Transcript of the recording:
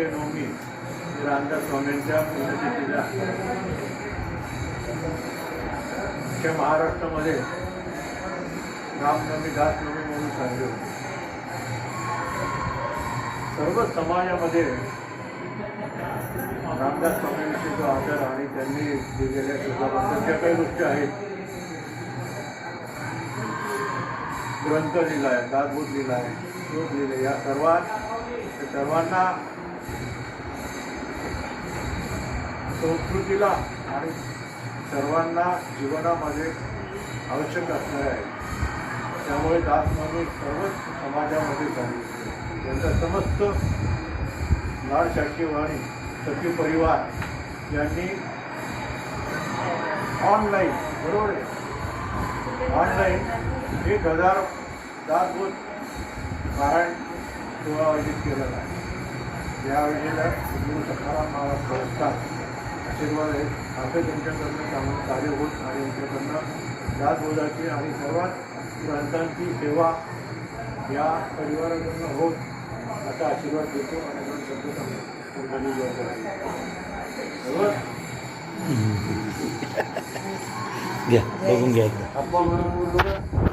सत्यनवमी ही रामदास स्वामींच्या पुण्यतिथीला. अख्ख्या महाराष्ट्रामध्ये रामनवमी दासनवमी म्हणून साजरी होते. सर्व समाजामध्ये रामदास स्वामींविषयी जो आदर आणि त्यांनी दिलेल्या शोधाबद्दल ज्या काही गोष्टी आहेत ग्रंथ लिहिला आहे दासभूत लिहिला आहे शोध लिहिले या सर्वात सर्वांना संस्कृतीला आणि सर्वांना जीवनामध्ये आवश्यक असणार आहे. त्यामुळे दास म्हणून सर्वच समाजामध्ये झाली त्यांचा समस्त लाड शाकीवाणी सखी परिवार यांनी ऑनलाईन बरोबर आहे? ऑनलाईन एक हजार दासभूत कारण सोहळा आयोजित केलेला आहे. या वेळेला आशीर्वाद आहे असं त्यांच्याकडनं चांगलं कार्य होत आणि यांच्याकडनं दासबोधाची आणि सर्वात ग्रंथांची सेवा या परिवाराकडनं होत असा आशीर्वाद देतो आणि दोन शब्द सांगतो बघून घ्या एकदा. आपण